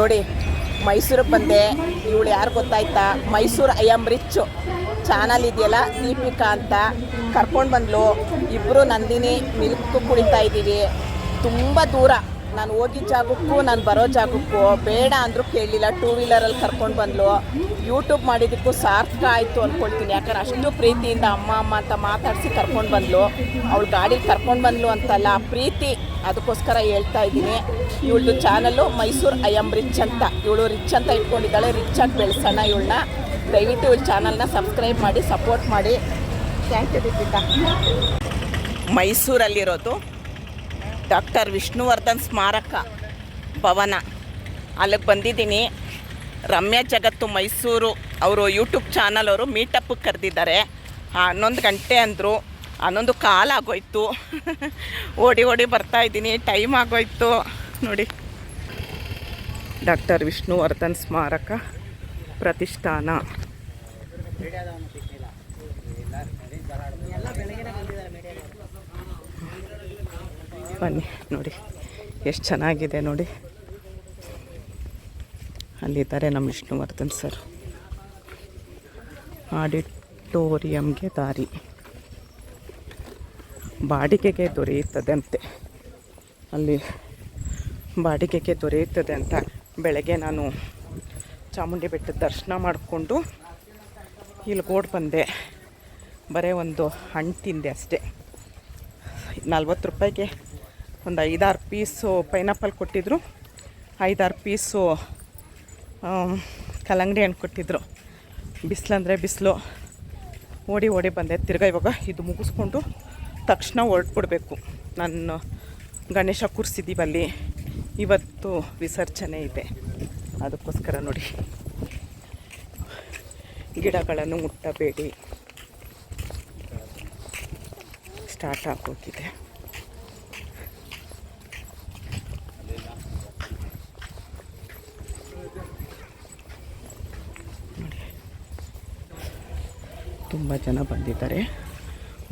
ನೋಡಿ ಮೈಸೂರಿಗೆ ಬಂದೆ. ಇವಳು ಯಾರು ಗೊತ್ತಾಯ್ತಾ? Mysuru I am rich. Channel ಇದೆಯಲ್ಲ, ದೀಪಿಕಾ ಅಂತ. ಕರ್ಕೊಂಡು ಬಂದಳು ಇಬ್ಬರು ನಂದಿನಿ ಮಿಲ್ಕ್ ಕುಡಿತಾ ಇದ್ದೀವಿ. ತುಂಬ ದೂರ. ನಾನು ಹೋಗಿದ್ದ ಜಾಗಕ್ಕೂ, ನಾನು ಬರೋ ಜಾಗಕ್ಕೂ, ಬೇಡ ಅಂದರೂ ಕೇಳಲಿಲ್ಲ ಟೂ ವೀಲರಲ್ಲಿ ಕರ್ಕೊಂಡು ಬಂದ್ಲು. ಯೂಟ್ಯೂಬ್ ಮಾಡಿದ್ದಕ್ಕೂ ಸಾರ್ಥಕ ಆಯಿತು ಅಂದ್ಕೊಳ್ತೀನಿ ಯಾಕಂದ್ರೆ ಅಷ್ಟು ಪ್ರೀತಿಯಿಂದ ಅಮ್ಮ ಅಮ್ಮ ಅಂತ ಮಾತಾಡಿಸಿ ಕರ್ಕೊಂಡು ಬಂದ್ಲು. ಅವಳು ಗಾಡಿ ಕರ್ಕೊಂಡು ಬಂದ್ಲು ಅಂತಲ್ಲ, ಪ್ರೀತಿ ಅದಕ್ಕೋಸ್ಕರ ಹೇಳ್ತಾ ಇದ್ದೀನಿ. ಇವಳದು channel Mysuru I am rich ಅಂತ. ಇವಳು ರಿಚ್ ಅಂತ ಇಟ್ಕೊಂಡಿದ್ದಾಳೆ. ರಿಚ್ ಆಗಿ ಬೆಳೆಸೋಣ ಇವಳನ್ನ. ದಯವಿಟ್ಟು ಇವಳ ಚಾನಲ್ನ ಸಬ್ಸ್ಕ್ರೈಬ್ ಮಾಡಿ ಸಪೋರ್ಟ್ ಮಾಡಿ. Thank you Deepika. ಮೈಸೂರಲ್ಲಿರೋದು doctor Vishnuvardhan ಸ್ಮಾರಕ ಭವನ. ಅಲ್ಲಿಗೆ ಬಂದಿದ್ದೀನಿ. ರಮ್ಯಾ ಜಗತ್ತು ಮೈಸೂರು ಅವರು ಯೂಟ್ಯೂಬ್ ಚಾನಲ್ ಅವರು ಮೀಟಪ್ಗೆ ಕರೆದಿದ್ದಾರೆ. ಹನ್ನೊಂದು ಗಂಟೆ ಅಂದರು. ಹನ್ನೊಂದು ಕಾಲ ಆಗೋಯ್ತು. ಓಡಿ ಓಡಿ ಬರ್ತಾ ಇದ್ದೀನಿ. ಟೈಮ್ ಆಗೋಯ್ತು. ನೋಡಿ. ಡಾಕ್ಟರ್ ವಿಷ್ಣುವರ್ಧನ್ ಸ್ಮಾರಕ ಪ್ರತಿಷ್ಠಾನ. ಬನ್ನಿ, ನೋಡಿ, ಎಷ್ಟು ಚೆನ್ನಾಗಿದೆ ನೋಡಿ. ಅಲ್ಲಿದ್ದಾರೆ ನಮ್ಮ ವಿಷ್ಣುವರ್ಧನ್ ಸರ್. ಆಡಿಟೋರಿಯಂಗೆ ದಾರಿ. ಬಾಡಿಗೆಗೆ ದೊರೆಯುತ್ತದೆ ಅಂತೆ ಅಲ್ಲಿ ಬಾಡಿಗೆಗೆ ದೊರೆಯುತ್ತದೆ ಅಂತ ಬೆಳಗ್ಗೆ ನಾನು ಚಾಮುಂಡಿ ಬೆಟ್ಟದ ದರ್ಶನ ಮಾಡಿಕೊಂಡು ಇಲ್ಲಿ ಗೋಡ್ ಬಂದೆ. ಬರೀ ಒಂದು ಹಣ್ಣು ತಿಂದೆ ಅಷ್ಟೇ. ನಲ್ವತ್ತು ರೂಪಾಯಿಗೆ ಒಂದು ಐದಾರು ಪೀಸು ಪೈನಾಪಲ್ ಕೊಟ್ಟಿದ್ದರು ಐದಾರು ಪೀಸು ಕಲ್ಲಂಗಡಿ ಹಣ್ಣು ಕೊಟ್ಟಿದ್ದರು ಬಿಸಿಲಂದರೆ ಬಿಸಿಲು. ಓಡಿ ಓಡಿ ಬಂದೆ. ತಿರ್ಗಾ ಇವಾಗ ಇದು ಮುಗಿಸ್ಕೊಂಡು ತಕ್ಷಣ ಹೊರಟ್ಬಿಡ್ಬೇಕು. ನಾನು ಗಣೇಶ ಕೂರಿಸಿದ್ದೀವಲ್ಲಿ ಇವತ್ತು ವಿಸರ್ಜನೆ ಇದೆ. ಅದಕ್ಕೋಸ್ಕರ ನೋಡಿ. ಗಿಡಗಳನ್ನು ಮುಟ್ಟಬೇಡಿ. ಸ್ಟಾರ್ಟ್ ಆಗೋಗಿದೆ. ತುಂಬ ಜನ ಬಂದಿದ್ದಾರೆ.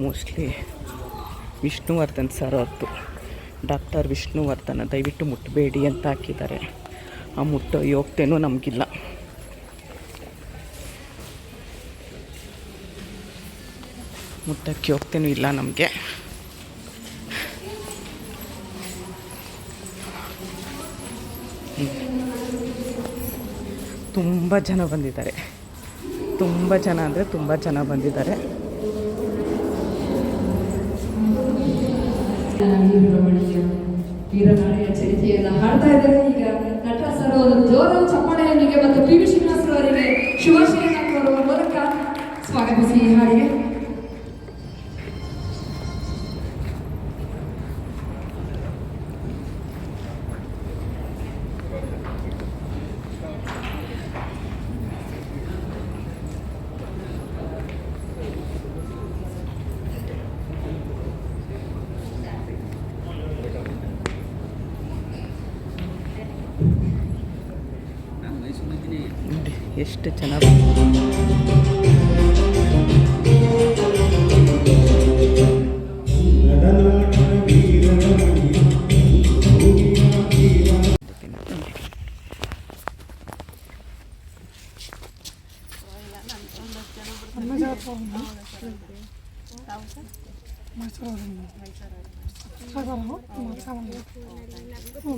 ಮೋಸ್ಟ್ಲಿ ವಿಷ್ಣುವರ್ಧನ್ ಸರ್ ಅವ್ರದ್ದು. ಡಾಕ್ಟರ್ ವಿಷ್ಣುವರ್ಧನ, ದಯವಿಟ್ಟು ಮುಟ್ಟಬೇಡಿ ಅಂತ ಹಾಕಿದ್ದಾರೆ. ಆ ಮುಟ್ಟೋ ಯೋಗ್ಯತೆಯೂ ನಮಗಿಲ್ಲ. ಮುಟ್ಟಕ್ಕೆ ಯೋಗ್ಯತೆಯೂ ಇಲ್ಲ ನಮಗೆ. ತುಂಬ ಜನ ಬಂದಿದ್ದಾರೆ. ತುಂಬ ಜನ ಅಂದರೆ ತುಂಬ ಜನ ಬಂದಿದ್ದಾರೆ. ವೀರನಾರಿಯ ಚರಿತೆಯನ್ನ ಸರ್ ಮೂಲಕ ಸ್ವಾಗತಿಸಿ ಹಾಡಿಗೆ ನೋಡಿ ಎಷ್ಟು ಚೆನ್ನಾಗಿ.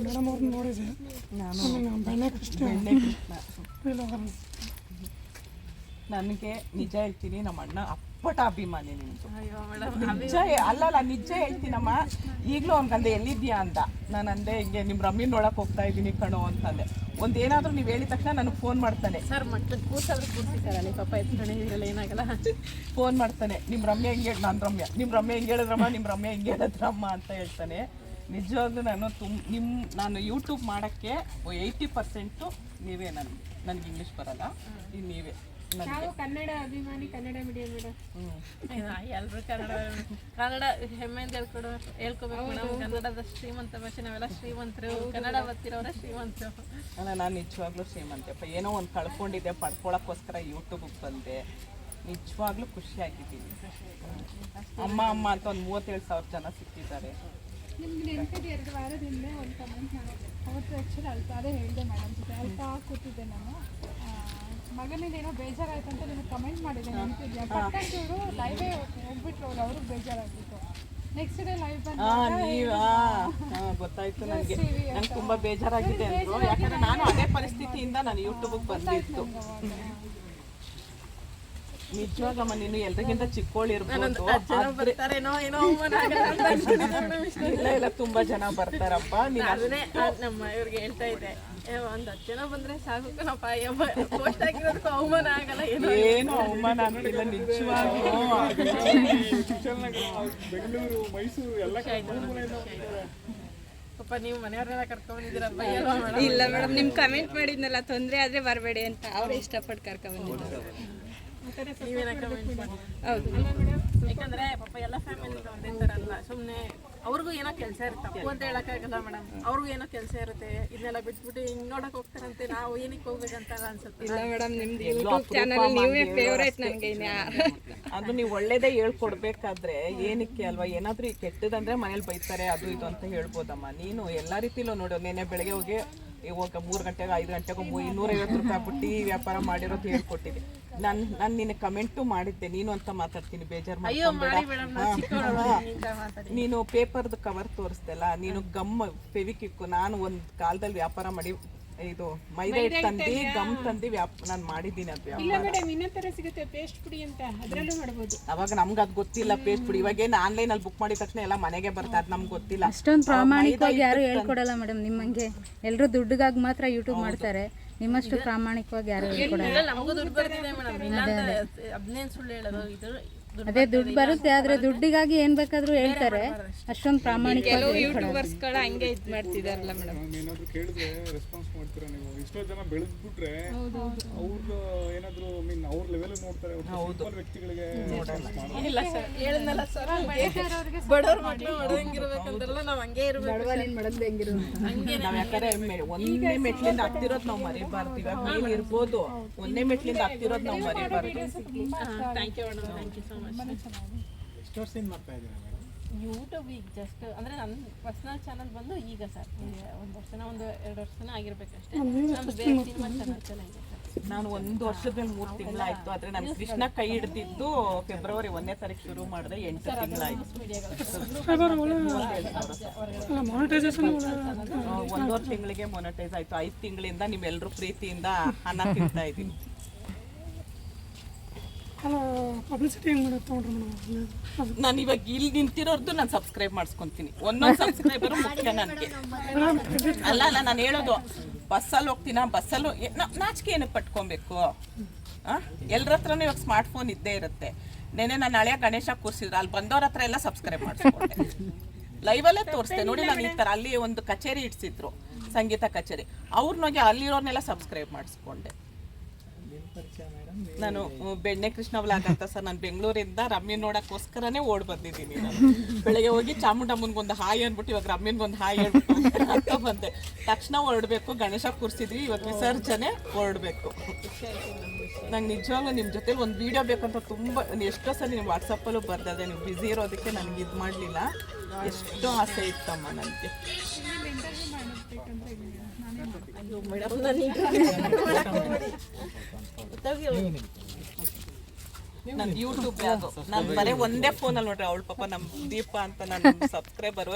ಮೇಡಮ್ ಅವ್ರನ್ನ ನೋಡಿದೆ. ನಾನು ಬೆಣ್ಣೆ ಕೃಷ್ಣ. ನನಗೆ ನಿಜ ಹೇಳ್ತೀನಿ ನಮ್ಮ ಅಣ್ಣ ಅಪ್ಪಟ ಅಭಿಮಾನಿ ನಿಮ್ದು ನಿಜ ಅಲ್ಲಲ್ಲ ಅಲ್ಲ ಅಲ್ಲ ನಿಜ ಹೇಳ್ತೀನಮ್ಮ. ಈಗಲೂ ಅವ್ನ್ಗಂದೆ ಎಲ್ಲಿದ್ಯಾ ಅಂತ. ನಾನು ಅಂದೆ ಹಿಂಗೆ ನಿಮ್ಮ ರಮ್ಮಿ ನೋಡಕ್ ಹೋಗ್ತಾ ಇದ್ದೀನಿ ಕಣೋ ಅಂತಂದೆ. ಒಂದು ಏನಾದರೂ ನೀವು ಹೇಳಿದ ತಕ್ಷಣ ನನಗೆ ಫೋನ್ ಮಾಡ್ತಾನೆ. ಸರ್ ಮಕ್ಕಳು ಪಾಪ ಏನಾಗಲ್ಲ? ಫೋನ್ ಮಾಡ್ತಾನೆ. ನಿಮ್ಮ ರಮ್ಯ ಹೆಂಗೆ ಹೇಳಿ ನಾನು ರಮ್ಯ. ನಿಮ್ಮ ರಮ್ಯ ಹೆಂಗೆ ಹೇಳಿದ್ರಮ್ಮ ನಿಮ್ಮ ರಮ್ಯ ಹೆಂಗೆ ಹೇಳಿದ್ರಮ್ಮ ಅಂತ ಹೇಳ್ತಾನೆ. ನಿಜವಾಗ್ಲೂ ನಾನು ತುಂಬ ನಿಮ್ಮ ನಾನು ಯೂಟ್ಯೂಬ್ ಮಾಡೋಕ್ಕೆ ಏಯ್ಟಿ ಪರ್ಸೆಂಟು ನೀವೇ ನನ್ಗೆ ನನಗೆ ಇಂಗ್ಲೀಷ್ ಬರಲ್ಲ. ಇದು ನೀವೇ. ನಾವು ಕನ್ನಡ ಅಭಿಮಾನಿ ಕನ್ನಡ ಮೀಡಿಯಂ ಮೇಡಮ್ ಎಲ್ಲರೂ ಕನ್ನಡ ಕನ್ನಡ ಹೆಮ್ಮೆಯಿಂದ ಹೇಳ್ಕೊಡು ಹೇಳ್ಕೊಬೇಕು ಮೇಡಮ್ ಕನ್ನಡದ ಶ್ರೀಮಂತ ಭಾಷೆ ನಾವೆಲ್ಲ ಶ್ರೀಮಂತರು. ಕನ್ನಡ ಬರ್ತಿರೋರೆ ಶ್ರೀಮಂತರು. ಅಲ್ಲ ನಾನು ನಿಜವಾಗ್ಲೂ ಶ್ರೀಮಂತಪ್ಪ ಏನೋ ಒಂದು ಕಳ್ಕೊಂಡಿದ್ದೆ ಪಡ್ಕೊಳಕ್ಕೋಸ್ಕರ ಯೂಟ್ಯೂಬಿಗೆ ಬಂದೆ. ನಿಜವಾಗ್ಲೂ ಖುಷಿಯಾಗಿದ್ದೀನಿ. ಅಮ್ಮ ಅಮ್ಮ ಅಂತ ಒಂದು ಮೂವತ್ತೇಳು ಸಾವಿರ ಜನ ಸಿಕ್ಕಿದ್ದಾರೆ. ನಿಮ್ಗೆ ಎರಡು ವಾರದಿಂದ ಒಂದು ಕಮೆಂಟ್ ಮಾಡಿದೆ. ಅವತ್ತು ಆ್ಯಕ್ಚುಲಿ ಅಲ್ಪ ಅದೇ ಹೇಳಿದೆ ಮೇಡಮ್ ಜೊತೆ. ಅಲ್ಪ ಕೂತಿದ್ದೆ ನಾನು. ಮಗನಿಂದ ಏನೋ ಬೇಜಾರಾಯ್ತು ಅಂತ ನಿಮಗೆ ಕಮೆಂಟ್ ಮಾಡಿದೆ ನೆನಪಿದ್ಯಾ? ಇವರು ಲೈವೇ ಹೋಗ್ಬಿಟ್ರು ಅವ್ರು ಅವ್ರಿಗೆ ಬೇಜಾರಾಗ್ಬಿಟ್ಟು. ನೆಕ್ಸ್ಟ್ ಡೇ ಲೈವ್ ಗೊತ್ತಾಯ್ತು ನನಗೆ ನಂಗೆ. ತುಂಬಾ ಬೇಜಾರಾಗಿದೆ ಯಾಕಂದ್ರೆ ನಾನು ಅದೇ ಪರಿಸ್ಥಿತಿಯಿಂದ ನಾನು ಯೂಟ್ಯೂಬಿಗೆ ಬಂದಿತ್ತು ನಿಜವಾಗಮ್ಮ ನೀನು ಎಲ್ರಿಗಿಂತ ಚಿಕ್ಕೋಳಿರ್ಬೋದು. ಜನ ಬರ್ತಾರೇನೋ ಏನೋ ಅವಮಾನ ಆಗಲ್ಲ ಅಂತ ಅನ್ಕೊಂಡಿದ್ದೆ madam ಇಷ್ಟು. ಇಲ್ಲ ಇಲ್ಲ ತುಂಬಾ ಜನ ಬರ್ತಾರಪ್ಪ. ನೀನು ಅದನ್ನೇ ನಮ್ಮ ಇವ್ರಿಗೆ ಹೇಳ್ತಾ ಇದೆ ಏ, ಒಂದ್ ಹತ್ತು ಜನ ಬಂದ್ರೆ ಸಾಕು ಕಣಪ್ಪ ಪೋಸ್ಟ್ ಹಾಕಿರೋದಕ್ಕೂ ಅವಮಾನ ಆಗಲ್ಲ ಏನೋ ಏನು ಅವಮಾನ ಅನ್ನೋದಿಲ್ಲ ನಿಜವಾಗ್ಲೂ. ಬೆಂಗಳೂರು ಮೈಸೂರು ಎಲ್ಲ ಪಾಪ ನೀವು ಮನೆಯವ್ರನ್ನೆಲ್ಲ ಕರ್ಕೊಂಡ್ ಬೈಯಲ್ವಾ ಇಲ್ಲ ಮೇಡಮ್ ನಿಮ್ ಕಮೆಂಟ್ ಮಾಡಿದ್ನಲ್ಲ ತೊಂದ್ರೆ ಆದ್ರೆ ಬರಬೇಡಿ ಅಂತ ಅವ್ರು ಇಷ್ಟಪಟ್ಟು ಕರ್ಕೊಂಡ್ ಯಾಕಂದ್ರೆ ಪಾಪ ಎಲ್ಲ ಫ್ಯಾಮಿಲಿ ಒಂದೇ ಥರ ಅಲ್ಲ. ಸುಮ್ಮನೆ ಅವ್ರಿಗೂ ಏನೋ ಕೆಲಸ ಇರುತ್ತೆ. ತಪ್ಪು ಅಂತ ಹೇಳೋಕ್ಕಾಗಲ್ಲ ಮೇಡಮ್ ಅವ್ರಿಗೂ ಏನೋ ಕೆಲಸ ಇರುತ್ತೆ. ಇದನ್ನೆಲ್ಲ ಬಿಟ್ಬಿಟ್ಟು ಹಿಂಗೆ ನೋಡಕ್ ಹೋಗ್ತಾರಂತೆ. ನಾವು ಏನಕ್ಕೆ ಹೋಗ್ಬೇಕಂತ ಅನ್ಸುತ್ತೆ. ಇಲ್ಲ ಮೇಡಮ್ ನಿಮ್ದು ಯೂಟ್ಯೂಬ್ ಚಾನಲ್ ನೀವೇ ಫೇವ್ರೇಟ್ ನನಗೆ ಅದು ನೀವು ಒಳ್ಳೇದೇ ಹೇಳ್ಕೊಡ್ಬೇಕಾದ್ರೆ ಏನಕ್ಕೆ ಅಲ್ವಾ? ಏನಾದ್ರೂ ಈ ಕೆಟ್ಟದಂದ್ರೆ ಮನೇಲಿ ಬೈತಾರೆ ಅದು ಇದು ಅಂತ ಹೇಳ್ಬೋದಮ್ಮ. ನೀನು ಎಲ್ಲಾ ರೀತಿಲೂ ನೋಡು. ನಿನ್ನೆ ಬೆಳಗ್ಗೆ ಹೋಗಿ ಇವಾಗ ಮೂರು ಗಂಟೆಗೆ ಐದು ಗಂಟೆಗೆ ಇನ್ನೂರೈವತ್ತು ರೂಪಾಯಿ ಬಿಟ್ಟು ಈ ವ್ಯಾಪಾರ ಮಾಡಿರೋದು ಹೇಳ್ಕೊಟ್ಟಿದ್ದೆ. ನಾನು ನಾನು ನಿನ್ನ ಕಮೆಂಟು ಮಾಡಿದ್ದೆ. ನೀನು ಅಂತ ಮಾತಾಡ್ತೀನಿ. ಬೇಜಾರು ಮಾಡಿ. ನೀನು ಪೇಪರ್ದು ಕವರ್ ತೋರಿಸ್ದಲ್ಲ ನೀನು ಗಮ್ ಫೆವಿಕ್ವಿಕ್ ನಾನು ಒಂದು ಕಾಲದಲ್ಲಿ ವ್ಯಾಪಾರ ಮಾಡಿ ಇದು ಮೈದಾ ಹಿಟ್ಟು ತಂದು ಗಮ್ ತಂದು ವ್ಯಾಪ ನಾನು ಮಾಡಿದ್ದೀನಿ ಅದು ಇಲ್ಲ ಮೇಡಮ್ ಇನ್ನೊಂದ್ ಥರ ಸಿಗುತ್ತೆ ಪೇಸ್ಟ್ ಪುಡಿ ಅಂತ ಅದರಲ್ಲೂ ಮಾಡ್ಬೋದು. ಅವಾಗ ನಮ್ಗೆ ಅದು ಗೊತ್ತಿಲ್ಲ ಪೇಸ್ಟ್ ಪುಡಿ. ಇವಾಗ ಏನು ಆನ್ಲೈನಲ್ಲಿ ಬುಕ್ ಮಾಡಿದ ತಕ್ಷಣ ಎಲ್ಲ ಮನೆಗೆ ಬರ್ತಾ ಅದು ನಮ್ಗೆ ಗೊತ್ತಿಲ್ಲ. ಅಷ್ಟೊಂದು ಪ್ರಾಮಾಣಿಕವಾಗಿ ಯಾರು ಹೇಳ್ಕೊಡಲ್ಲ ಮೇಡಮ್ ನಿಮ್ಮಂಗೆ. ಎಲ್ಲರೂ ದುಡ್ಡಿಗಾಗಿ ಮಾತ್ರ ಯೂಟ್ಯೂಬ್ ಮಾಡ್ತಾರೆ. ನಿಮ್ಮಷ್ಟು ಪ್ರಾಮಾಣಿಕವಾಗಿ ಯಾರು ಹೇಳ್ಕೊಡಲ್ಲ. ನಮಗೂ ದುಡ್ಡು ಬರ್ತಿದೆ ಮೇಡಮ್ ಇಲ್ಲ ಅಂತ ಹದಿನೈದು ಸುಳ್ಳು ಹೇಳೋದು ಇದು ಅದೇ ದುಡ್ಡು ಬರುತ್ತೆ ಆದ್ರೆ ದುಡ್ಡಿಗಾಗಿ ಏನ್ ಬೇಕಾದ್ರೂ ಹೇಳ್ತಾರೆ. ಅಷ್ಟೊಂದು ಪ್ರಾಮಾಣಿಕ ಯೂಟ್ಯೂಬರ್ಸ್ಗಳ ಹಂಗೆ ಇದ್ ಮಾಡ್ತಿದಾರಲ್ಲ ಮೇಡಮ್. ಏನಾದ್ರು ಕೇಳಿದ್ರೆ ರೆಸ್ಪಾನ್ಸ್ ಮಾಡ್ತೀರಾ ನೀವು? ಇಷ್ಟೋ ಜನ ಬೆಳೆದ್ಬಿಟ್ರೆ ಏನಾದ್ರು ಅವ್ರ ಲೆವೆಲ್ ನೋಡ್ತಾರೆ ಸಿಂಪಲ್ ವ್ಯಕ್ತಿಗಳಿಗೆ. ಇಲ್ಲ ಸರ್ ಹೇಳಿದ್ನಲ್ಲ ಸರ್ ಬಡವ್ರ ಬಡವಂಗಿರ್ಬೇಕಂದ್ರಲ್ಲ ನಾವ್ ಹಂಗೆ ಇರ್ಬೇಕು ನಾವ್ ಯಾಕಂದ್ರೆ ಮೆ- ಒಂದನೇ ಮೆಟ್ಲಿಂದ ಹತ್ತಿರೋದ್ ನಾವು ಮರಿಬಾರ್ದು. ಇವಾಗ ಮೇಲ್ ಇರ್ಬೋದು. ಒಂದೇ ಮೆಟ್ಲಿಂದ ಹತ್ತಿರೋದ್ ನಾವು ಮರಿ thank you madam thank you so much ಎಷ್ಟು ವರ್ಷದಿಂದ ಮಾಡ್ತಾ ಇದ್ದೀರಾ ಮೇಡಮ್ ಯೂಟ್ಯೂಬ್ ಈಗ ಜಸ್ಟ್ ಅಂದ್ರೆ ನನ್ನ ಪರ್ಸನಲ್ ಚಾನಲ್ ಬಂದು ಈಗ ಸರ್ ಒಂದು ವರ್ಷನ ಒಂದು ಎರಡು ವರ್ಷನ ಆಗಿರ್ಬೇಕಷ್ಟೇ. ನಮ್ದು ಬೇರೆ ಸಿನಿಮಾ ಚಾನಲ್ಸ್ ಎಲ್ಲ ಇದೆ ಸರ್ ನಾನು ಒಂದು ವರ್ಷದಲ್ಲಿ ಮೂರು ತಿಂಗಳಾಯ್ತು. ಆದರೆ ನಾನು ಕೃಷ್ಣ ಕೈ ಹಿಡ್ದಿದ್ದು ಫೆಬ್ರವರಿ ಒಂದನೇ ತಾರೀಕು ಶುರು ಮಾಡಿದೆ ಎಂಟು ತಿಂಗಳಾಯ್ತು. ಒಂದೂವರೆ ತಿಂಗಳಿಗೆ ಮೊನಟೈಸ್ ಆಯ್ತು. ಐದು ತಿಂಗಳಿಂದ ನಿಮ್ಮೆಲ್ಲರೂ ಪ್ರೀತಿಯಿಂದ ಅನ್ನ ತಿಂತಾ ಇದ್ದೀನಿ. ಅಲ್ಲ ಪಬ್ಲಿಸಿಟಿ ಹೆಂಗೆ ಮಾಡಿ ತೊಗೊಂಡ್ರೆ ಮೇಡಮ್ ನಾನು ಇವಾಗ ಇಲ್ಲಿ ನಿಂತಿರೋರ್ದು ನಾನು ಸಬ್ಸ್ಕ್ರೈಬ್ ಮಾಡಿಸ್ಕೊಂತೀನಿ. ಒಂದೊಂದು ಸಬ್ಸ್ಕ್ರೈಬರ್ ಮುಖ್ಯ ನನಗೆ. ಅಲ್ಲ ಅಲ್ಲ ನಾನು ಹೇಳೋದು ಬಸ್ಸಲ್ಲಿ ಹೋಗ್ತೀನ? ಬಸ್ಸಲ್ಲೂ ನಾಚಿಕೆ ಏನಕ್ಕೆ ಪಟ್ಕೊಬೇಕು? ಎಲ್ಲರ ಹತ್ರನೂ ಇವಾಗ ಸ್ಮಾರ್ಟ್ ಫೋನ್ ಇದ್ದೇ ಇರುತ್ತೆ. ನೆನೆ ನಾನು ಹಳೆಯ ಗಣೇಶ ಕೂರಿಸಿದ್ರು. ಅಲ್ಲಿ ಬಂದವ್ರ ಹತ್ರ ಎಲ್ಲ ಸಬ್ಸ್ಕ್ರೈಬ್ ಮಾಡಿಸ್ಕೊಂಡೆ. ಲೈವಲ್ಲೇ ತೋರಿಸ್ದೆ. ನೋಡಿ ನಾನು ಈ ಥರ ಅಲ್ಲಿ ಒಂದು ಕಚೇರಿ ಇಡ್ಸಿದ್ರು. ಸಂಗೀತ ಕಚೇರಿ. ಅವ್ರನ್ನೋಗಿ ಅಲ್ಲಿರೋರ್ನೆಲ್ಲ ಸಬ್ಸ್ಕ್ರೈಬ್ ಮಾಡಿಸ್ಕೊಂಡೆ. ನಾನು ಬೆಣ್ಣೆ ಕೃಷ್ಣ ವ್ಲಾಗ್ ಅಂತ ಸರ್ ನಾನು ಬೆಂಗಳೂರಿಂದ ರಮ್ಯ ನೋಡಕ್ಕೋಸ್ಕರನೇ ಓಡ್ ಬಂದಿದ್ದೀನಿ ನಾನು ಬೆಳಗ್ಗೆ ಹೋಗಿ ಚಾಮುಂಡಮ್ಮನ್ಗೊಂದು ಹಾಯ್ ಅಂದ್ಬಿಟ್ಟು ಇವಾಗ ರಮ್ಯನ್ಗೊಂದು ಹಾಯ್ ಹೇಳ್ಬಿಟ್ಟು ಅಂತ ಬಂದೆ. ತಕ್ಷಣ ಹೊರಡ್ಬೇಕು ಗಣೇಶ ಕೂರಿಸಿದ್ವಿ ಇವಾಗ ವಿಸರ್ಜನೆ ಹೊರಡ್ಬೇಕು ನಂಗೆ ನಿಜವಾಗ್ಲೂ ನಿಮ್ಮ ಜೊತೆ ಒಂದು ವಿಡಿಯೋ ಬೇಕಂತ ತುಂಬ ಎಷ್ಟೋ ಸಲ ನೀವು ವಾಟ್ಸಪ್ಪಲ್ಲೂ ಬರ್ದದೆ ನೀವು ಬ್ಯುಸಿ ಇರೋದಕ್ಕೆ ನನಗೆ ಇದು ಮಾಡಲಿಲ್ಲ. ಎಷ್ಟೋ ಆಸೆ ಇತ್ತಮ್ಮ ನನಗೆ ಮೇಡಮ್ ನನ್ನ ಯೂಟ್ಯೂಬ್ ಅದು. ನಾನು ಬರೀ ಒಂದೇ ಫೋನಲ್ಲಿ ನೋಡ್ರಿ, ಅವ್ಳು ಪಾಪ ನಮ್ಮ ದೀಪ ಅಂತ ನನ್ನ ಸಬ್ಸ್ಕ್ರೈಬರ್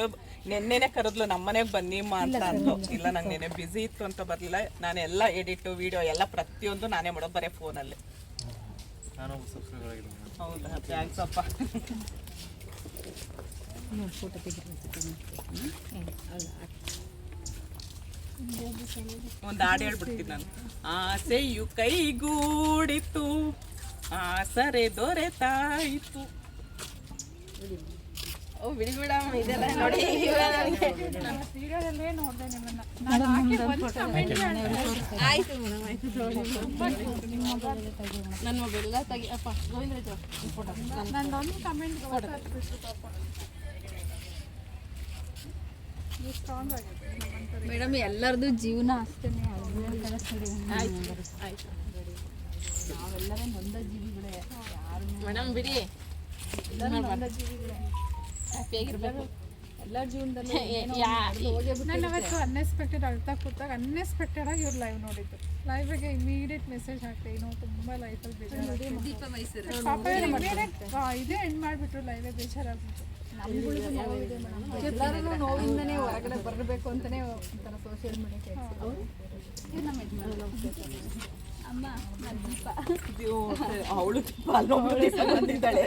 ನೆನ್ನೆನೆ ಕರೆದ್ಲು ನಮ್ಮ ಮನೆಗೆ ಬನ್ನಿಮ್ಮ ಅಂತ ಅಂದ್ಲು. ಇಲ್ಲ, ನಂಗೆ ನೆನೆ ಬ್ಯುಸಿ ಇತ್ತು ಅಂತ ಬರಲಿಲ್ಲ. ನಾನು ಎಲ್ಲ ಎಡಿಟು ವಿಡಿಯೋ ಎಲ್ಲ ಪ್ರತಿಯೊಂದು ನಾನೇ ಮಾಡೋದು ಬರೀ ಫೋನಲ್ಲಿ ಹೌದಾ? ಥ್ಯಾಂಕ್ಸ್ ಅಪ್ಪ. ಒಂದು ಹಾಡು ಹೇಳ್ಬಿಡ್ತೀನಿ ನಾನು ಆಸೆಯು ಕೈಗೂಡಿತು ಆಸರೆ ದೊರೆತಾಯಿತು ಓ ಬಿಡಿ ಬಿಡಮ್ಮ ಇದೆಲ್ಲ ನೋಡಿ ಆಯ್ತು ನನ್ನ ಮೊಬೈಲ್ ಎಲ್ಲ ತೆಗಿ ಅಪ್ಪ ಗೋವಿಂದ ನಂದೊಂದು ಕಮೆಂಟ್ ಮೇಡಮ್ ಎಲ್ಲರದು ಜೀವನ ಅಷ್ಟೇ. ಮೇಡಮ್ ಬಿಡಿ. ಹ್ಯಾಪಿಯಾಗಿರ್ಬೇಕು ಎಲ್ಲರ ಜೀವನದಲ್ಲೂ ನಾನು ಅವತ್ತು ಅನ್ಎಕ್ಸ್ಪೆಕ್ಟೆಡ್ ಅಳ್ತಾ ಕೂತಾಗ ಅನ್ಎಕ್ಸ್ಪೆಕ್ಟೆಡ್ ಆಗಿ ಇವ್ರು ಲೈವ್ ನೋಡಿದ್ದು. ಲೈವ್ಗೆ ಇಮಿಡಿಯೇಟ್ ಮೆಸೇಜ್ ಹಾಕ್ತೆ ಏನೋ ತುಂಬ ಲೈಫಲ್ಲಿ ಬೇಜಾರು ಪಾಪ ಇದೇ ಎಂಡ್ ಮಾಡಿಬಿಟ್ರು ಲೈವೇ ಬೇಜಾರಾಗ್ಬಿಟ್ಟು ಎಲ್ಲರಿಗೂ ನೋವಿಂದನೇ ಹೊರಗಡೆ ಬರಬೇಕು ಅಂತಾನೆ ಒಂಥರ ಸೋಷಿಯಲ್ ಮೀಡಿಯಾಕ್ಕೆ ಅಮ್ಮ ಅವಳು ಬಂದಿದ್ದಾಳೆ.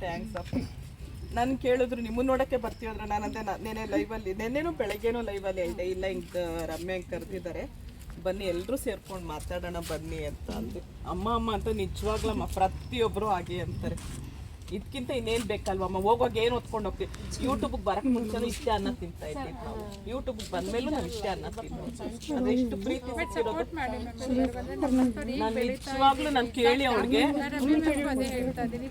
ಥ್ಯಾಂಕ್ಸ್ ಅಪ್ಪ. ನಾನು ಕೇಳಿದ್ರು ನಿಮ್ಮನ್ನ ನೋಡಕ್ಕೆ ಬರ್ತೀವಿ ಅಂದ್ರೆ. ನಾನಂತೆ ನೆನೆ ಲೈವಲ್ಲಿ ನೆನ್ನೆನೂ ಬೆಳಗ್ಗೆನೂ ಲೈವಲ್ಲಿ ಐತೆ ಇಲ್ಲ ಹಿಂಗೆ ರಮ್ಯ ಹಿಂಗೆ ಕರೆದಿದ್ದಾರೆ. ಬನ್ನಿ ಎಲ್ಲರೂ ಸೇರ್ಕೊಂಡು ಮಾತಾಡೋಣ ಬನ್ನಿ ಅಂತ ಅಂದೆ ಅಮ್ಮ ಅಮ್ಮ ಅಂತ ನಿಜವಾಗ್ಲಮ್ಮ ಪ್ರತಿಯೊಬ್ಬರು ಹಾಗೆ ಅಂತಾರೆ. ಇದಕ್ಕಿಂತ ಇನ್ನೇನು ಬೇಕಲ್ವಮ್ಮ ಹೋಗುವಾಗ ಏನು ಹೊತ್ಕೊಂಡು ಹೋಗ್ತೀವಿ? ಯೂಟ್ಯೂಬ್ಗೆ ಬರಕ್ಕೆ ಮುಂಚೆನೂ ಇಷ್ಟೇ ಅನ್ನ ತಿಂತಾ ಇದ್ದೀವಿ ನಾವು. ಯೂಟ್ಯೂಬ್ಗೆ ಬಂದ್ಮೇಲೂ ನಾವು ಇಷ್ಟೇ ಅನ್ನ ತಿಂತೀವಿ. ಅದೆಷ್ಟು ಪ್ರೀತಿ ನಾನು ನಿಜವಾಗ್ಲೂ ನಾನು ಕೇಳಿ ಅವ್ರಿಗೆ.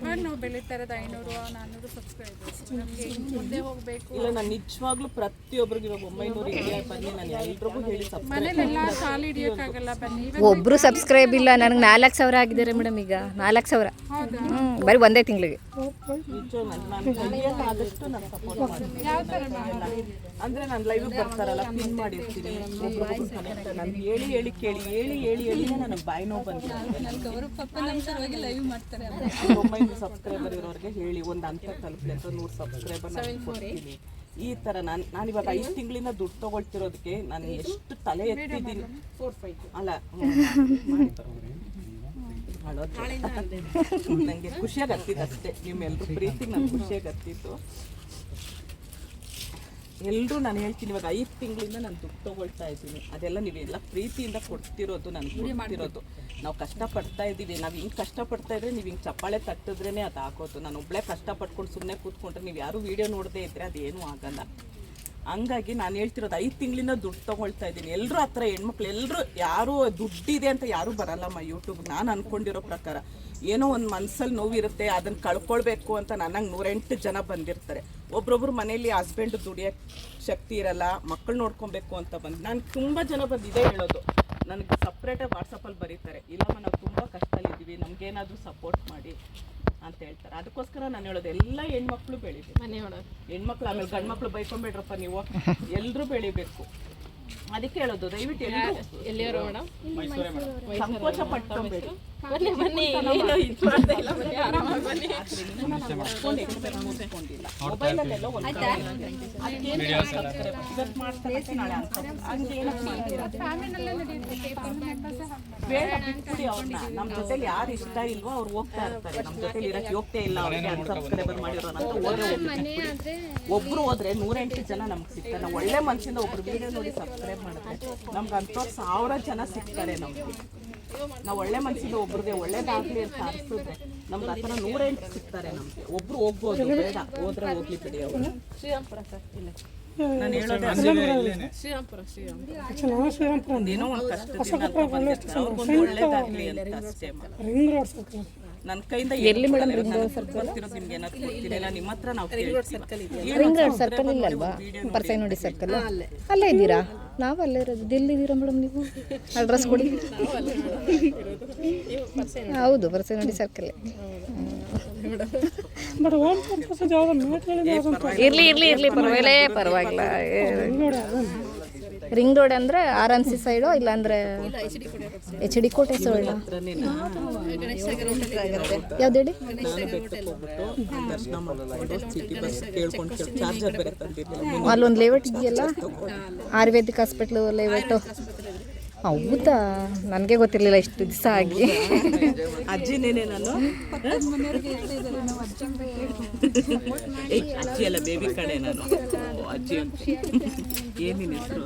ಇವಾಗ ನಾವು ಬೆಳೀತಾ ಇರೋದು ಐನೂರು ನಾನ್ನೂರು ಸಬ್ಸ್ಕ್ರೈಬರ್ಸ್ ನಮಗೆ ಮುಂದೆ ಹೋಗಬೇಕು. ಇಲ್ಲ ನಾನು ನಿಜವಾಗ್ಲೂ ಪ್ರತಿಯೊಬ್ಬರಿಗೆ ಇವಾಗ ಒಂಬೈನೂರು ಇದೆಯಾ ಬನ್ನಿ. ನಾನು ಎಲ್ರಿಗೂ ಹೇಳಿ ಸಬ್ಸ್ಕ್ರೈಬ್ ಮನೇಲೆಲ್ಲ ಕಾಲು ಹಿಡಿಯೋಕ್ಕಾಗಲ್ಲ ಬನ್ನಿ. ಒಬ್ರು ಸಬ್ಸ್ಕ್ರೈಬ್ ಇಲ್ಲ. ನನಗೆ ನಾಲ್ಕು ಸಾವಿರ ಆಗಿದ್ದಾರೆ ಮೇಡಮ್ ಈಗ. ನಾಲ್ಕು ಸಾವಿರ. ಹ್ಞೂ ಬರೀ ಒಂದೇ ತಿಂಗಳಿಗೆ. ಆದಷ್ಟು ನಾನು ಸಪೋರ್ಟ್ ಮಾಡ್ತೀನಿ ಅಂದ್ರೆ ನಾನು ಬರ್ತಾರಲ್ಲ ಪಿನ್ ಮಾಡಿರ್ತೀನಿ ನಾನು ಹೇಳಿ ಹೇಳಿ ಕೇಳಿ, ಹೇಳಿ ಹೇಳಿ ಹೇಳಿ ನನಗೆ ಬಾಯಿ ನೋವು ಬಂದಿದೆ. ಒಂಬೈನೂರು ಸಬ್ಸ್ಕ್ರೈಬರ್ ಇರೋರಿಗೆ ಹೇಳಿ, ಒಂದು ಅಂತ ತಲುಪಲಿ ಅಂತ ನೂರು ಸಬ್ಸ್ಕ್ರೈಬರ್ ಕೊಡ್ತೀನಿ. ಈ ಥರ ನಾನು ನಾನು ಇವಾಗ ಐದು ತಿಂಗಳಿಂದ ದುಡ್ಡು ತಗೊಳ್ತಿರೋದಕ್ಕೆ ನಾನು ಎಷ್ಟು ತಲೆ ಎತ್ತಿದ್ದೀನಿ. ಅಲ್ಲ ನನಗೆ ಖುಷಿಯಾಗಿ ಅಷ್ಟೇ. ನಿಮ್ಮೆಲ್ಲರೂ ಪ್ರೀತಿ ನನಗೆ ಖುಷಿಯಾಗಿ ಹತ್ತಿತ್ತು ಎಲ್ಲರೂ ನಾನು ಹೇಳ್ತೀನಿ ಇವಾಗ ಐದು ತಿಂಗಳಿಂದ ನಾನು ದುಡ್ಡು ತಗೊಳ್ತಾ ಇದ್ದೀನಿ. ಅದೆಲ್ಲ ನೀವೆಲ್ಲ ಪ್ರೀತಿಯಿಂದ ಕೊಡ್ತಿರೋದು ನನಗೆ ಕೊಡ್ತಿರೋದು. ನಾವು ಕಷ್ಟಪಡ್ತಾ ಇದ್ದೀವಿ. ನಾವು ಹಿಂಗೆ ಕಷ್ಟಪಡ್ತಾ ಇದ್ರೆ ನೀವು ಹಿಂಗೆ ಚಪ್ಪಾಳೆ ತಟ್ಟಿದ್ರೇ ಅದು ಹಾಕೋದು ನಾನು ಒಬ್ಬಳೇ ಕಷ್ಟಪಟ್ಕೊಂಡು ಸುಮ್ಮನೆ ಕೂತ್ಕೊಂಡ್ರೆ ನೀವು ಯಾರು ವೀಡಿಯೋ ನೋಡದೇ ಇದ್ದರೆ ಅದೇನೂ ಆಗಲ್ಲ. ಹಂಗಾಗಿ ನಾನು ಹೇಳ್ತಿರೋದು ಐದು ತಿಂಗಳಿಂದ ದುಡ್ಡು ತೊಗೊಳ್ತಾ ಇದ್ದೀನಿ. ಎಲ್ಲರೂ ಹತ್ರ ಹೆಣ್ಮಕ್ಳು ಎಲ್ಲರೂ ಯಾರೂ ದುಡ್ಡಿದೆ ಅಂತ ಯಾರೂ ಬರಲ್ಲಮ್ಮ ಯೂಟ್ಯೂಬ್ ನಾನು ಅಂದ್ಕೊಂಡಿರೋ ಪ್ರಕಾರ. ಏನೋ ಒಂದು ಮನಸ್ಸಲ್ಲಿ ನೋವಿರುತ್ತೆ ಅದನ್ನು ಕಳ್ಕೊಳ್ಬೇಕು ಅಂತ ನನಗೆ ನೂರೆಂಟು ಜನ ಬಂದಿರ್ತಾರೆ. ಒಬ್ರೊಬ್ರು ಮನೇಲಿ ಹಸ್ಬೆಂಡ್ ದುಡಿಯೋ ಶಕ್ತಿ ಇರಲ್ಲ ಮಕ್ಕಳು ನೋಡ್ಕೊಬೇಕು ಅಂತ ಬಂದು. ನಾನು ತುಂಬ ಜನ ಬಂದು ಇದೇ ಹೇಳೋದು. ನನಗೆ ಸಪ್ರೇಟಾಗಿ ವಾಟ್ಸಪ್ಪಲ್ಲಿ ಬರೀತಾರೆ, ಇಲ್ಲಮ್ಮ, ನಾವು ತುಂಬ ಕಷ್ಟದಲ್ಲಿದ್ದೀವಿ, ನಮಗೇನಾದರೂ ಸಪೋರ್ಟ್ ಮಾಡಿ. ಅಂತ ಹೇಳ್ತಾರೆ. ಅದಕ್ಕೋಸ್ಕರ ನಾನು ಹೇಳೋದು ಎಲ್ಲ ಹೆಣ್ಮಕ್ಳು ಬೆಳಿಬೇಕು. ಹೆಣ್ಮಕ್ಳು ಆಮೇಲೆ ಗಂಡು ಮಕ್ಳು ಬೈಕೊಂಬೇಡ್ರಪ್ಪ ನೀವು. ಎಲ್ಲರೂ ಬೆಳಿಬೇಕು. ಅದಕ್ಕೆ ಹೇಳೋದು ದಯವಿಟ್ಟು ಎಲ್ಲರೂ ಸಂಕೋಚ ಪಟ್ಕೊಂಬೇಡಿ ಬನ್ನಿ. ಅನ್ಕೊಂಡು ಹಂಗೇನಕ್ಕೆ ಮಾಡ್ತೀರಾ? ಬೇಡ ಬಿಟ್ಬಿಡಿ ಅವ್ರನ್ನ. ನಮ್ಮ ಜೊತೆಲಿ ಯಾರು ಇಷ್ಟ ಇಲ್ವೋ ಅವ್ರು ಹೋಗ್ತಾ ಇರ್ತಾರೆ. ನಮ್ಮ ಜೊತೆಲಿ ಇರಕ್ಕೆ ಹೋಗ್ತೇ ಇಲ್ಲ ಅವ್ರಿಗೆ. ಸಬ್ಸ್ಕ್ರೈಬರ್ ಮಾಡಿರೋಣ ಅಂತ ಹೋದ್ರೆ ಹೋಗ್ಬಿಟ್ಟು ಒಬ್ರು ಹೋದ್ರೆ ನೂರೆಂಟು ಜನ ನಮ್ಗೆ ಸಿಗ್ತಾರೆ. ನಾವು ಒಳ್ಳೆ ಮನುಷ್ಯನ ಒಬ್ರು ವಿಡಿಯೋ ನೋಡಿ ಸಬ್ಸ್ಕ್ರೈಬ್ ಮಾಡಿದ್ರೆ ನಮ್ಗೆ ಅಂತ ಸಾವಿರ ಜನ ಸಿಗ್ತಾರೆ ನಮ್ಗೆ. ನಾವು ಒಳ್ಳೆ ಮನಸ್ಸಿಂದ ಒಬ್ರಿಗೆ ಒಳ್ಳೇದಾಗ್ಲಿ ಅಂತ ಅನ್ಸಿದ್ರೆ ನಮ್ಗೆ ಆ ಥರ ನೂರೆಂಟು ಸಿಗ್ತಾರೆ ನಮಗೆ. ಒಬ್ರು ಹೋಗ್ಬೋದು ಬೇಡ. ಹೋದ್ರೆ ಹೋಗ್ಲಿ ಬಿಡಿ ಅವರು. ಶ್ರೀರಾಮ್ಪುರ ಸರ್ ಇಲ್ಲ. ನಾನು ಹೇಳೋದು ಶ್ರೀರಾಮ್ಪುರ ಶ್ರೀರಾಮ್ಪುರ. ಏನೋ ಒಂದು ಕಷ್ಟ ಒಳ್ಳೇದಾಗ್ಲಿ ಅಂತ ಅಷ್ಟೇ. ರಿಂಗ್ ರೋಡ್ ಸರ್ಕಲ್ ನನ್ನ ಕೈಯಿಂದ ಎಲ್ಲಿ ಮೇಡಮ್ ಇರೋದಿಲ್ಲ ಸರ್ಕಲ್ ಏನಾದ್ರು ಗೊತ್ತಿಲ್ಲ. ನಿಮ್ಮ ಹತ್ರ ನಾವು ರಿಂಗ್ ರೋಡ್ ಸರ್ಕಲ್ ಇಲ್ಲಲ್ವಾ? ಪರ್ಸೈ ನೋಡಿ ಸರ್ಕಲ್ ಅಲ್ಲೇ? ಇದ್ದೀರಾ? ನಾವು ಅಲ್ಲೇ ಇರೋದು ಎಲ್ಲಿದ್ದೀರಾ ಮೇಡಮ್ ನೀವು? ಅಡ್ರೆಸ್ ಕೊಡಿ. ಹೌದು ಪರ್ಸೈ ನೋಡಿ ಸರ್ಕಲ್ ಇರ್ಲಿ ಇರ್ಲಿ ಇರ್ಲಿ ಪರವಾಗಿಲ್ಲ. ಪರವಾಗಿಲ್ಲ. ರಿಂಗ್ ರೋಡ್ ಅಂದ್ರೆ ಆರ್ ಎಂ ಸಿ ಸೈಡು ಇಲ್ಲಾಂದ್ರೆ ಎಚ್ ಡಿ ಕೋಟೆ ಸೈಡ್? ಯಾವ್ದು ಹೇಳಿ? ಅಲ್ಲೊಂದು ಲೇಔಟ್ ಇದೆಯಲ್ಲ? ಆಯುರ್ವೇದಿಕ್ ಹಾಸ್ಪಿಟ್ಲು ಲೇಔಟು ಹೌದಾ ನನಗೆ ಗೊತ್ತಿರಲಿಲ್ಲ ಇಷ್ಟು ದಿವಸ ಆಗಿ. ಅಜ್ಜಿನೇನೆ ನಾನು ಅಜ್ಜಿ ಅಲ್ಲ ಬೇಬಿ ಕಡೆ ನಾನು. ಅಜ್ಜಿ ಅಂತ. ಏನಿನ ಹೆಸರು?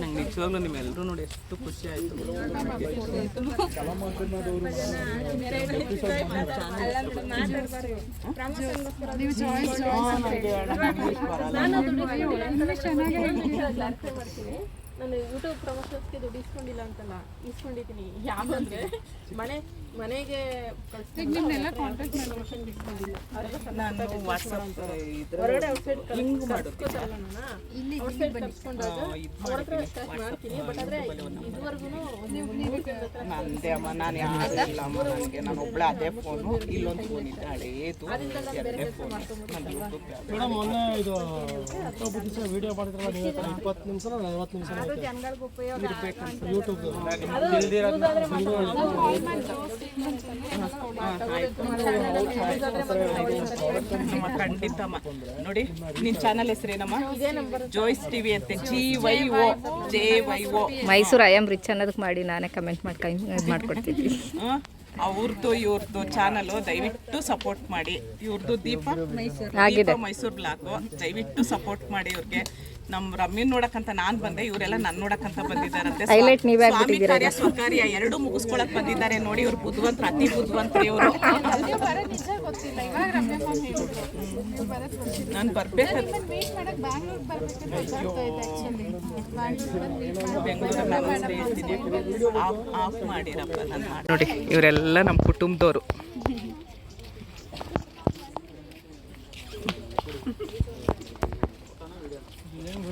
ನಂಗೆ ನಿಜವಾಗ್ಲೂ ನಿಮ್ಮೆಲ್ಲರೂ ನೋಡಿ ಎಷ್ಟು ಖುಷಿ ಆಯಿತು. ನಾನು ಯೂಟ್ಯೂಬ್ ಪ್ರಮೋಷನ್ಸ್ಗೆ ದುಡ್ಡು ಇಸ್ಕೊಂಡಿಲ್ಲ ಅಂತಲ್ಲ ಇಸ್ಕೊಂಡಿದ್ದೀನಿ. ಯಾವಂದ್ರೆ ಮನೆ ಮನೆಗೆ ನಾನು ವಾಟ್ಸಪ್ ನಂದೇ ಅಮ್ಮ ನಾನು ಯಾರು ಇಲ್ಲ ಅಮ್ಮ ನನಗೆ. ನಾನು ಒಬ್ಳೆ ಅದೇ ಫೋನು ಇಲ್ಲೊಂದು ಫೋನ್ ಇದೆ ಹಳೇದು ಎರಡನೇ ಫೋನ್ ನನ್ನ ಯೂಟ್ಯೂಬ್ ಮೇಡಮ್ ಮೊನ್ನೆ ಇದು ವಿಡಿಯೋ ಮಾಡಿದ್ರಲ್ಲ ನೀವು ಇಪ್ಪತ್ತು ನಿಮಿಷ ನಲವತ್ತು ನಿಮಿಷ ಯೂಟ್ಯೂಬ್ ಖಂಡಿತಮ್ಮ ನೋಡಿ ನಿನ್ ಚಾನಲ್ ಹೆಸರೇನಮ್ಮ ಜೋಯ್ಸ್ ಟಿವಿ ಅಂತೆ. G Y O J Y O Mysuru I am rich ಅನ್ನೋದಕ್ಕೆ ಮಾಡಿ ನಾನೇ ಕಮೆಂಟ್ ಮಾಡ್ಕೊಂಡು ಮಾಡ್ಕೊಡ್ತೀನಿ ಮಾಡ್ಕೊಡ್ತಿದ್ವಿ. ಅವ್ರದ್ದು ಇವ್ರದ್ದು ಚಾನಲ್ ದಯವಿಟ್ಟು ಸಪೋರ್ಟ್ ಮಾಡಿ. ಇವ್ರದ್ದು ದೀಪ. ದೀಪ ಮೈಸೂರು ಬ್ಲಾಕು ದಯವಿಟ್ಟು ಸಪೋರ್ಟ್ ಮಾಡಿ ಇವ್ರಿಗೆ. ನಮ್ ರಮ್ಮಿನ ನೋಡಕ್ಕಂತ ನಾನ್ ಬಂದೆ ಇವರೆಲ್ಲ ನನ್ ನೋಡಕ್ಕಂತ ಬಂದಿದ್ದಾರಂತೆ. ನೀವೇ ಸ್ವಾಮಿ ಕಾರ್ಯ ಸ್ವಕಾರ್ಯ ಎರಡು ಮುಗಿಸ್ಕೊಳಕ್ ಬಂದಿದ್ದಾರೆ ನೋಡಿ ಇವ್ರು ಬುದ್ಧವಂತ ಅತಿ ಬುದ್ಧಿವಂತರು ಇವರು. ನಾನು ಬರ್ಬೇಕು ಬೆಂಗಳೂರಲ್ಲಿ ಆಫ್ ಆಫ್ ಮಾಡಿರಪ್ಪ ನಾನು ನೋಡಿ ಇವರೆಲ್ಲ ನಮ್ಮ ಕುಟುಂಬದವರು.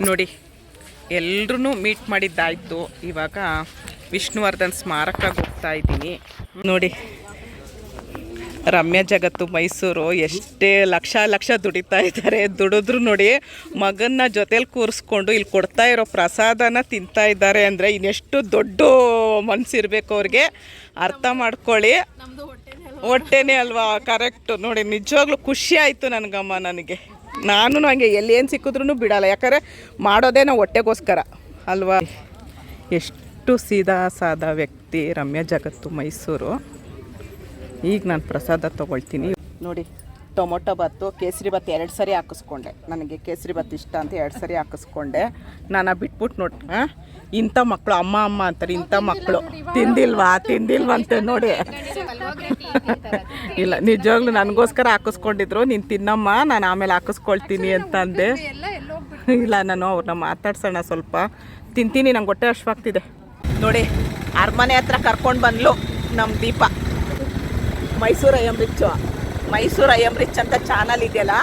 ನೋಡಿ ಎಲ್ಲರೂ ಮೀಟ್ ಮಾಡಿದ್ದಾಯಿತು. ಇವಾಗ ವಿಷ್ಣುವರ್ಧನ್ ಸ್ಮಾರಕಕ್ಕೆ ಹೋಗ್ತಾ ಇದ್ದೀನಿ. ನೋಡಿ ರಮ್ಯ ಜಗತ್ತು ಮೈಸೂರು ಎಷ್ಟೇ ಲಕ್ಷ ಲಕ್ಷ ದುಡಿತಾ ಇದ್ದಾರೆ. ದುಡಿದ್ರು ನೋಡಿ ಮಗನ್ನ ಜೊತೇಲಿ ಕೂರಿಸ್ಕೊಂಡು ಇಲ್ಲಿ ಕೊಡ್ತಾ ಇರೋ ಪ್ರಸಾದನ ತಿಂತಾ ಇದ್ದಾರೆ ಅಂದರೆ ಇನ್ನೆಷ್ಟು ದೊಡ್ಡ ಮನಸ್ಸಿರಬೇಕು ಅವ್ರಿಗೆ. ಅರ್ಥ ಮಾಡ್ಕೊಳ್ಳಿ. ಹೊಟ್ಟೆನೇ ಅಲ್ವಾ? ಕರೆಕ್ಟು ನೋಡಿ ನಿಜವಾಗ್ಲೂ ಖುಷಿ ಆಯಿತು ನನಗಮ್ಮ ನನಗೆ. ನಾನು ಹಂಗೆ ಎಲ್ಲಿ ಏನು ಸಿಕ್ಕಿದ್ರೂ ಬಿಡಲ್ಲ. ಯಾಕಂದರೆ ಮಾಡೋದೇ ನಾವು ಹೊಟ್ಟೆಗೋಸ್ಕರ. ಅಲ್ವಾ? ಎಷ್ಟು ಸೀದಾ ಸಾದಾ ವ್ಯಕ್ತಿ ರಮ್ಯ ಜಗತ್ತು ಮೈಸೂರು. ಈಗ ನಾನು ಪ್ರಸಾದ ತೊಗೊಳ್ತೀನಿ. ನೋಡಿ ಟೊಮೊಟೊ ಬತ್ತು ಕೇಸರಿ ಬತ್ತು ಎರಡು ಸರಿ ಹಾಕಿಸ್ಕೊಂಡೆ. ನನಗೆ ಕೇಸರಿ ಬತ್ತು ಇಷ್ಟ ಅಂತ ಎರಡು ಸರಿ ಹಾಕಿಸ್ಕೊಂಡೆ. ನಾನು ಬಿಟ್ಬಿಟ್ಟು ನೋಡಿ ಹಾಂ ಇಂಥ ಮಕ್ಕಳು ಅಮ್ಮ ಅಮ್ಮ ಅಂತಾರೆ ಇಂಥ ಮಕ್ಕಳು ತಿಂದಿಲ್ವಾ? ತಿಂದಿಲ್ವಂತೆ ನೋಡಿ ಇಲ್ಲ ನಿಜವಾಗ್ಲೂ ನನಗೋಸ್ಕರ ಹಾಕಿಸ್ಕೊಂಡಿದ್ರು. ನೀನು ತಿನ್ನಮ್ಮ ನಾನು ಆಮೇಲೆ ಹಾಕಿಸ್ಕೊಳ್ತೀನಿ ಅಂತ ಅಂದೆ. ಇಲ್ಲ ನಾನು ಅವ್ರನ್ನ ಮಾತಾಡ್ಸೋಣ ಸ್ವಲ್ಪ. ತಿಂತೀನಿ ನಂಗೆ ಹೊಟ್ಟೆ ಹಶ್ವಾಗ್ತಿದೆ ನೋಡಿ ಅರಮನೆ ಹತ್ರ ಕರ್ಕೊಂಡು ಬಂದ್ಲು ನಮ್ಮ Deepa. Mysuru rich Mysuru I am rich ಅಂತ ಚಾನಲ್ ಇದೆಯಲ್ಲ,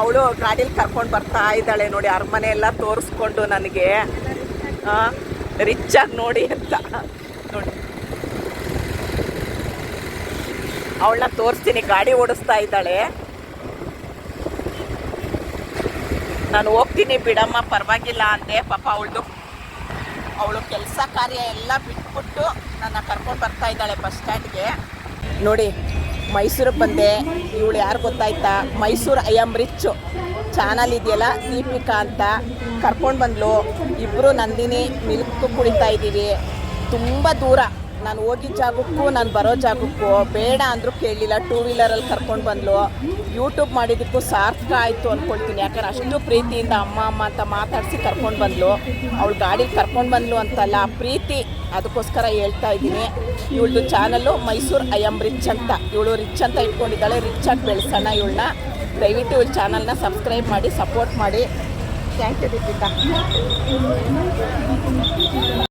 ಅವಳು ಗಾಡೀಲಿ ಕರ್ಕೊಂಡು ಬರ್ತಾ ಇದ್ದಾಳೆ ನೋಡಿ, ಅರಮನೆ ಎಲ್ಲ ತೋರಿಸ್ಕೊಂಡು ನನಗೆ. ರಿಚ್ಚಾಗಿ ನೋಡಿ ಅಂತ. ನೋಡಿ. ಅವಳನ್ನ ತೋರಿಸ್ತೀನಿ, ಗಾಡಿ ಓಡಿಸ್ತಾ ಇದ್ದಾಳೆ. ನಾನು ಹೋಗ್ತೀನಿ, ಬಿಡಮ್ಮ, ಪರವಾಗಿಲ್ಲ ಅಂದೆ. ಪಾಪ ಅವಳದು, ಅವಳು ಕೆಲಸ ಕಾರ್ಯ ಎಲ್ಲ ಬಿಟ್ಬಿಟ್ಟು ನನ್ನ ಕರ್ಕೊಂಡು ಬರ್ತಾ ಇದ್ದಾಳೆ ಬಸ್ ಸ್ಟ್ಯಾಂಡ್ಗೆ. ನೋಡಿ ಮೈಸೂರಿಗೆ ಬಂದೆ. ಇವಳು ಯಾರು ಗೊತ್ತಾಯ್ತಾ? Mysuru I am rich. Channel ಇದೆಯಲ್ಲ, ದೀಪಿಕಾ ಅಂತ. ಕರ್ಕೊಂಡು ಬಂದ್ಲು. ಇಬ್ಬರು ನಂದಿನಿ, ಮಿಲ್ಕ್ ಕುಡಿತಾ ಇದ್ದೀವಿ. ತುಂಬ ದೂರ. ನಾನು ಹೋಗಿದ್ದ ಜಾಗಕ್ಕೂ, ನಾನು ಬರೋ ಜಾಗಕ್ಕೂ ಬೇಡ ಅಂದರೂ ಕೇಳಲಿಲ್ಲ. ಟೂ ವೀಲರಲ್ಲಿ ಕರ್ಕೊಂಡು ಬಂದ್ಲು. ಯೂಟ್ಯೂಬ್ ಮಾಡಿದ್ದಕ್ಕೂ ಸಾರ್ಥಕ ಆಯಿತು ಅಂದ್ಕೊಳ್ತೀನಿ ಯಾಕಂದ್ರೆ ಅಷ್ಟು ಪ್ರೀತಿಯಿಂದ ಅಮ್ಮ ಅಮ್ಮ ಅಂತ ಮಾತಾಡಿಸಿ ಕರ್ಕೊಂಡು ಬಂದ್ಲು. ಅವಳು ಗಾಡೀಲಿ ಕರ್ಕೊಂಡು ಬಂದ್ಲು ಅಂತಲ್ಲ ಪ್ರೀತಿ, ಅದಕ್ಕೋಸ್ಕರ ಹೇಳ್ತಾ ಇದ್ದೀನಿ. ಇವಳದು channel Mysuru I am rich ಅಂತ. ಇವಳು ರಿಚ್ ಅಂತ ಇಟ್ಕೊಂಡಿದ್ದಾಳೆ. ರಿಚ್ ಆಗಿ ಬೆಳೆಸೋಣ ಇವಳನ್ನ. ದಯವಿಟ್ಟು ಇವಳು ಚಾನಲ್ನ ಸಬ್ಸ್ಕ್ರೈಬ್ ಮಾಡಿ ಸಪೋರ್ಟ್ ಮಾಡಿ. Thank you Deepika.